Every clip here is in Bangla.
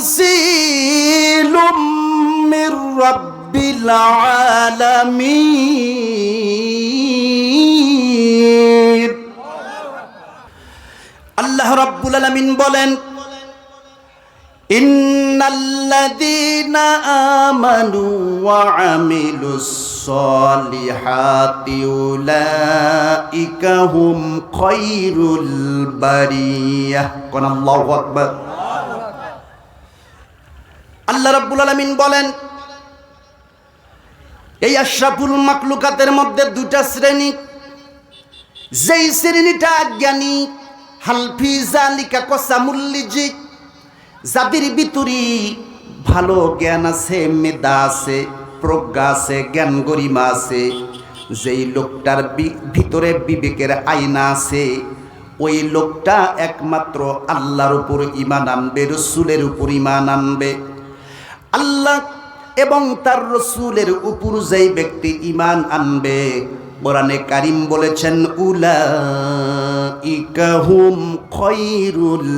تنزيل من رب العالمين আল্লাহ রাব্বুল আলামিন বলেন ইন্নাল্লাযীনা আমানু ওয়া আমিলুস সালিহাতি উলাইকা হুম খায়রুল বারিয়াহ কোন আল্লাহু আকবার আল্লাহ রাব্বুল আলামিন বলেন, এই আশরাফুল মাকলুকাতের মধ্যে দুটা শ্রেণি। যেই শ্রেণীটা জ্ঞানী হালফি জালিকা কসামুল্লিজি, যাদের ভিতরি ভালো জ্ঞান আছে, মেধা আছে, প্রজ্ঞা আছে, জ্ঞান গরিমা আছে, যেই লোকটার ভিতরে বিবেকের আয়না আছে, ওই লোকটা একমাত্র আল্লাহর উপর ইমান আনবে, রসুলের উপর ইমান আনবে। আল্লাহ এবং তার রসুলের উপর যেই ব্যক্তি ইমান আনবে। কোরআনে কারিম বলেছেন উলা ইকাহুম খৈরুল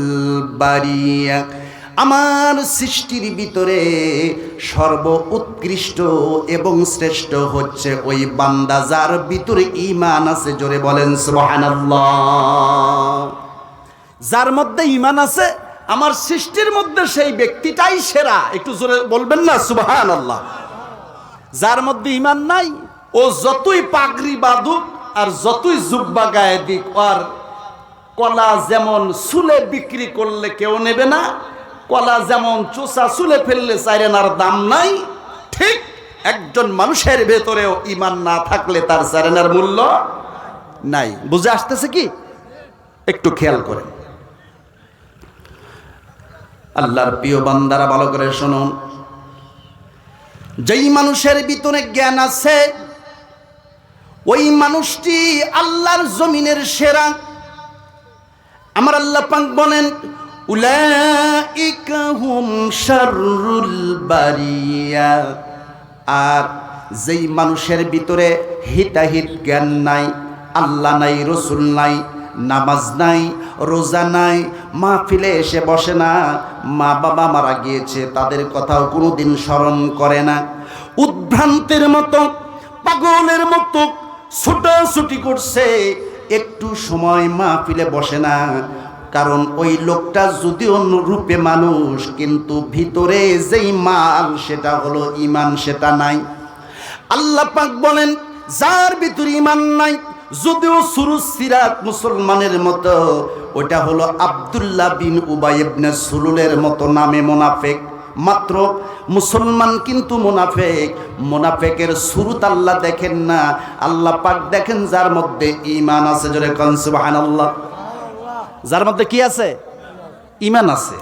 বারিয়া। আমার সৃষ্টির ভিতরে সর্ব উৎকৃষ্ট এবং শ্রেষ্ঠ হচ্ছে ওই বান্দা যার ভিতরে ইমান আছে। জোরে বলেন, সুবহানাল্লাহ। যার মধ্যে ইমান আছে আমার সৃষ্টির মধ্যে সেই ব্যক্তিটাই সেরা। একটু জোরে বলবেন না সুবাহান আল্লাহ যার মধ্যে ইমান নাই, ও যতই পাগড়ি বাঁধুক আর যতই জুব্বা গায়ে দিক, আর কলা যেমন চুলে বিক্রি করলে কেউ নেবে না, কলা যেমন চোষা চুলে ফেললে চাইরেনার দাম নাই, ঠিক একজন মানুষের ভেতরেও ইমান না থাকলে তার চাইরেনার মূল্য নাই। বুঝে আসতেছে কি? একটু খেয়াল করেন। আল্লাহর প্রিয় বান্দারা ভালো করে শুনুন। যেই মানুষের ভিতরে জ্ঞান আছে, ওই মানুষটি আল্লাহর জমিনের সেরা। আমার আল্লাহ পাক বলেন, উলাইকা শাররুল বারিয়া। আর যেই মানুষের ভিতরে হিতাহিত জ্ঞান নাই, আল্লাহ নাই, রসুল নাই, নামাজ নাই রোজা নাই, মা ফিলে এসে বসে না। মা বাবা মারা গিয়েছে, তাদের কথাও কোনোদিন স্মরণ করে না। উদ্ভ্রান্তের মতো, পাগলের মতো ছুটাছুটি করছে। একটু সময় মা ফিলে বসে না, কারণ ওই লোকটা যদি অন্য রূপে মানুষ, কিন্তু ভিতরে যেই মাল, সেটা হলো ইমান সেটা নাই। আল্লাহ পাক বলেন, যার ভিতরে ইমান নাই যদিও সুরু সিরাত মুসলমানের মতো ওটা হলো আব্দুল্লাহ বিন উবাই ইবনে সুলুলের মতো নামে মোনাফেক। মাত্র মুসলমান কিন্তু মোনাফেক। মোনাফেকের সুরুত আল্লাহ দেখেন না, আল্লাহ পাক দেখেন যার মধ্যে ইমান আছে জোরে কনসুবাহান আল্লাহ যার মধ্যে কি আছে? ইমান আছে।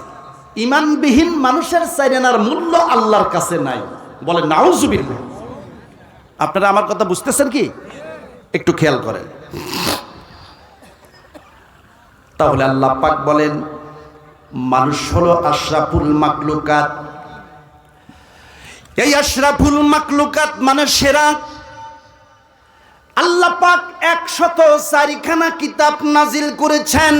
ইমানবিহীন মানুষের চাইরেনার মূল্য আল্লাহর কাছে নাই। বলে নাউজুবিল্লাহ। আপনারা আমার কথা বুঝতেছেন কি? একটু খেয়াল করেন। তাহলে আল্লাহ পাক বলেন, মানুষ হলো আশরাফুল মাকলুকাত এই আশরাফুল মাকলুকাত মানে সেরা আল্লাহ পাক একশত চারিখানা কিতাব নাজিল করেছেন।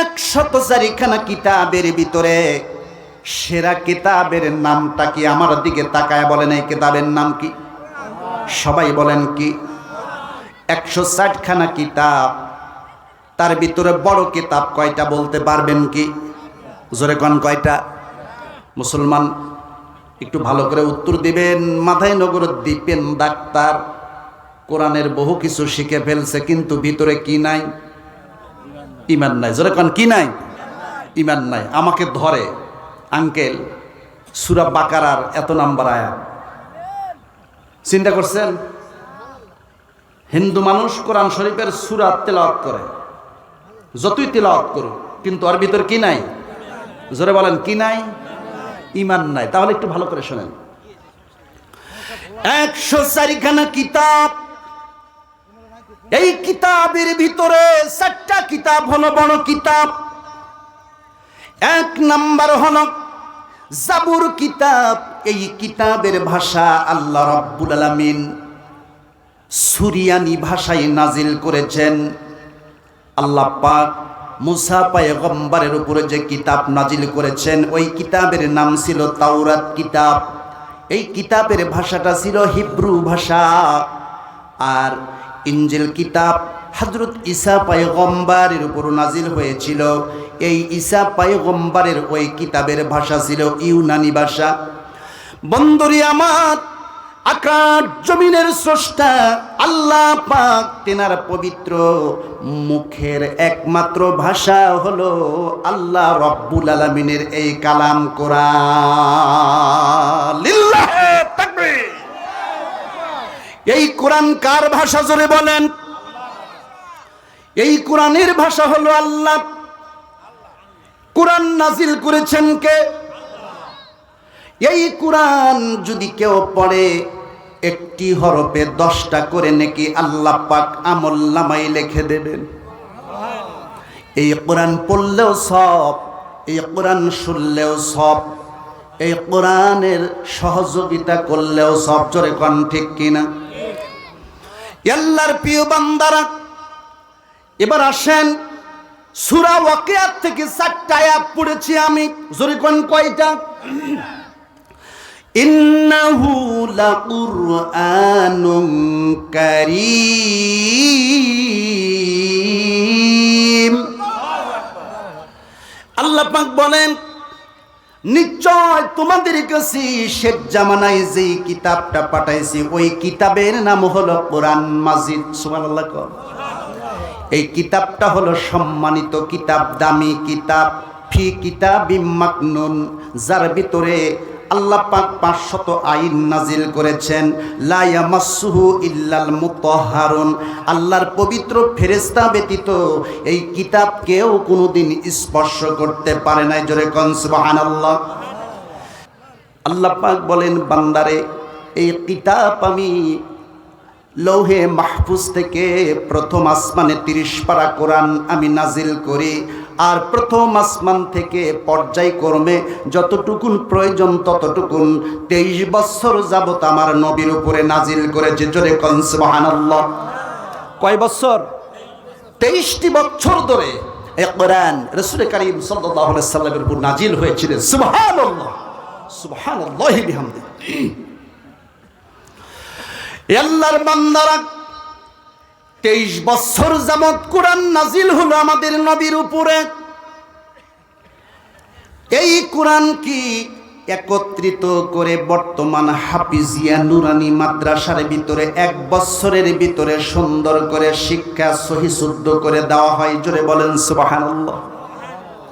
একশত চারিখানা কিতাবের ভিতরে সেরা কিতাবের নামটা কি আমার দিকে তাকায় বলেন এই কিতাবের নাম কি? সবাই বলেন কি? একশো ষাটখানা কিতাব, তার ভিতরে বড় কিতাব কয়টা বলতে পারবেন কি? জোরে কন কয়টা? মুসলমান, একটু ভালো করে উত্তর দিবেন। মাথায় নগর দিবেন ডাক্তার, কোরআনের বহু কিছু শিখে ফেলছে, কিন্তু ভিতরে কি নাই? ইমান নাই। জোরে কন, কি নাই? ইমান নাই। আমাকে ধরে, আঙ্কেল, সুরা বাকারার এত নাম্বার আয়া চিন্তা করছেন? হিন্দু মানুষ কোরআন শরীফের সুরা তেলাওয়াত করে। যতই তেলাওয়াত করুক, কিন্তু ওর ভিতর কি নাই? জোরে বলেন, কি নাই? ইমান নাই। তাহলে একটু ভালো করে শোনেন। একশো চারিখানা কিতাব। এই কিতাবের ভিতরে চারটা কিতাব হলো বড় কিতাব। এক নাম্বার হলো জাবুর কিতাব, এই কিতাবের ভাষা আল্লাহ রাব্বুল আলামিন সুরিয়ানি ভাষায় নাজিল করেছেন। আল্লাহ পাক মুসা পায়গম্বরের উপরে যে কিতাব নাজিল করেছেন, ওই কিতাবের নাম ছিল তাওরাত কিতাব। এই কিতাবের ভাষাটা ছিল হিব্রু ভাষা। আর ইঞ্জিল কিতাব হজরত ঈসা পায়গম্বারের উপর নাজিল হয়েছিল। এই ঈসা পায়গম্বারের ওই কিতাবের ভাষা ছিল ইউনানি ভাষা। বন্দরি আমার আকাশ জমিনের স্রষ্টা আল্লাহ পাক তেনার পবিত্র মুখের একমাত্র ভাষা হলো আল্লাহ রব্বুল আলমিনের এই কালাম কোরআন। এই কোরআন কার ভাষা জোরে বলেন? এই কোরআনের ভাষা হলো আল্লাহ। কোরআন নাজিল করেছেন কে? এই কোরআন যদি কেউ পড়ে, একটি হরফে দশটা করে নাকি আল্লাহ পাক আমল নামাই লিখে দেবেন। এই কোরআন পড়লেও সব, এই কোরআন শুনলেও সব, এই কোরআনের সহযোগিতা করলেও সব। জোরে কন ঠিক কিনা? আল্লাহর প্রিয় বান্দারা, এবার আসেন সুরা ওয়াকিয়াত থেকে চারটা আয়াত পড়েছি আমি, জোরে কোন কয়টা? ইন্নাহু লাকুরআনুন কারীম। আল্লাহ পাক বলেন নিশ্চয় তোমাদের কাছে শেখ জামানায় যেই কিতাবটা পাঠাইছি, ওই কিতাবের নাম হলো কোরআন মাজিদ, সুবহানাল্লাহ এই কিতাবটা হলো সম্মানিত কিতাব, দামি কিতাব, ফি কিতাব যার ভিতরে আল্লাহ পাক পাঁচশত আইন নাজিল করেছেন, লা ইয়ামাসসুহু ইল্লাল মুতাহহারুন আল্লাহর পবিত্র ফেরেশতা ব্যতীত এই কিতাব কেউ কোনোদিন স্পর্শ করতে পারে নাই। জোরে কোন, সুবহানাল্লাহ। আল্লাহ পাক বলেন, বান্দারে, এই কিতাব আমি লৌহে মাহফুজ থেকে প্রথম আসমানে তিরিশ পারা কোরআন আমি নাজিল করি। আর প্রথম আসমান থেকে পর্যায়ক্রমে যতটুকুন প্রয়োজন ততটুকুন তেইশ বছর যাবত আমার নবীর উপরে নাজিল করেছে। জোরে কনসবাহানাল্লাহ কয় বছর? তেইশটি বছর ধরে কোরআন রসুল করিম সাল্লাল্লাহু সাল্লামের উপর নাজিল হয়েছিল সুবহানাল্লাহ। সুবহানাল্লাহি বিহামদিহি আল্লাহর বান্দারা তেইশ বছর যাবৎ কোরআন নাজিল হলো আমাদের নবীর উপরে। এই কোরআন কি একত্রিত করে বর্তমান হাফিজিয়া নুরানি মাদ্রাসার ভিতরে এক বছরের ভিতরে সুন্দর করে শিক্ষা সহিশুদ্ধ করে দেওয়া হয়? জোরে বলেন সুবহানাল্লাহ।